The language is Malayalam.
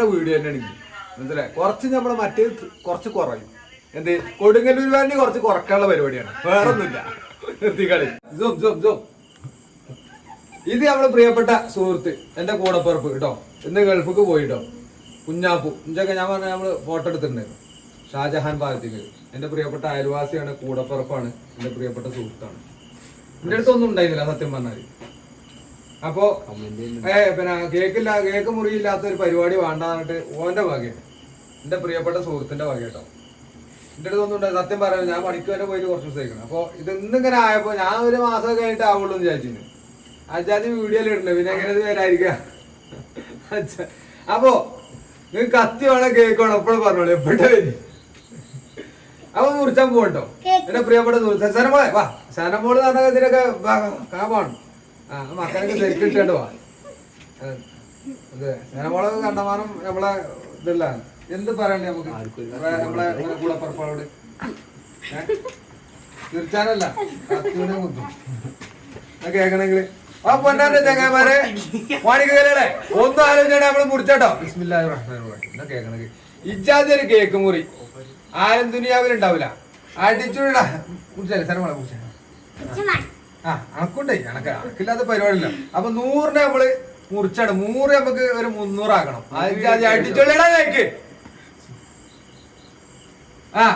വീഡിയോ തന്നെ എനിക്ക് മനസ്സിലായി? കുറച്ച് നമ്മൾ മറ്റേ കുറച്ച് കുറയും. എന്ത്? കൊടുങ്ങല്ലൂർ വാണ്ടി കുറച്ച് കുറക്കാനുള്ള പരിപാടിയാണ്. വേറെ ഒന്നുമില്ല നിർത്തിക്കളി ജോം zoom. ഇത് നമ്മളെ പ്രിയപ്പെട്ട സുഹൃത്ത് എന്റെ കൂടപ്പുറപ്പ് കേട്ടോ. ഇന്ന് ഗൾഫിക്ക് പോയിട്ടോ. കുഞ്ഞാപ്പു. ഇഞ്ചൊക്കെ ഞാൻ പറഞ്ഞ നമ്മൾ ഫോട്ടോ എടുത്തിട്ടുണ്ടായിരുന്നു ഷാജഹാൻ ഭാഗത്തേക്ക് എന്റെ പ്രിയപ്പെട്ട അയൽവാസിയാണ് കൂടപ്പുറപ്പാണ് എന്റെ പ്രിയപ്പെട്ട സുഹൃത്താണ്. എന്റെ അടുത്തൊന്നും ഉണ്ടായിരുന്നില്ല സത്യം പറഞ്ഞാൽ. അപ്പോ ഏ പിന്നെ കേക്കില്ല കേക്ക് മുറിയില്ലാത്ത ഒരു പരിപാടി വേണ്ടാന്നിട്ട് ഓന്റെ വകയാണ് എന്റെ പ്രിയപ്പെട്ട സുഹൃത്തിന്റെ വക കേട്ടോ എന്റെ അടുത്തൊന്നും ഉണ്ടായി സത്യം പറയാൻ ഞാൻ പണിക്ക് വരെ പോയിട്ട് കുറച്ച് ദിവസത്തേക്കാണ് അപ്പൊ ഇത് ഇന്നിങ്ങനെ ആയപ്പോ ഞാൻ ഒരു മാസം കഴിഞ്ഞിട്ട് ആവുള്ളൂ എന്ന് വിചാരിച്ചു അജാതി വീഡിയോയിൽ ഇടണ്ടേ പിന്നെ എങ്ങനെ ഇത് വരായിരിക്ക അച്ഛാ. അപ്പോ നിങ്ങൾ കത്തി വേണം കേക്ക് വേണം എപ്പോഴും പറഞ്ഞോളൂ എപ്പോഴും വരും അപ്പൊ മുറിച്ചാൻ പോകട്ടോ എന്റെ പ്രിയപ്പെട്ട സുഹൃത്ത് സനമോളെ വാ സനമോൾ എന്ന് പറഞ്ഞാൽ ഇതിനൊക്കെ കാമാണ് ആ ഇതല്ല. എന്ത് പറയണ്ടേ ആ പൊന്നാന്റെ ഒരു കേക്ക് മുറി. ആരും ദുനിയാവിലുണ്ടാവില്ല അടിച്ചുവിടാ. മുറിച്ചല്ലേ സ്ഥലമാണ് മുറിച്ച ആ അണക്കുണ്ടേ അണക്ക അണക്കില്ലാത്ത പരിപാടിയില്ല. അപ്പൊ നൂറിനെ നമ്മൾ മുറിച്ചാണ്. നൂറ് നമുക്ക് ഒരു മുന്നൂറാക്കണം അതിന് അടിച്ചോളിടാ കേക്ക്. ആ.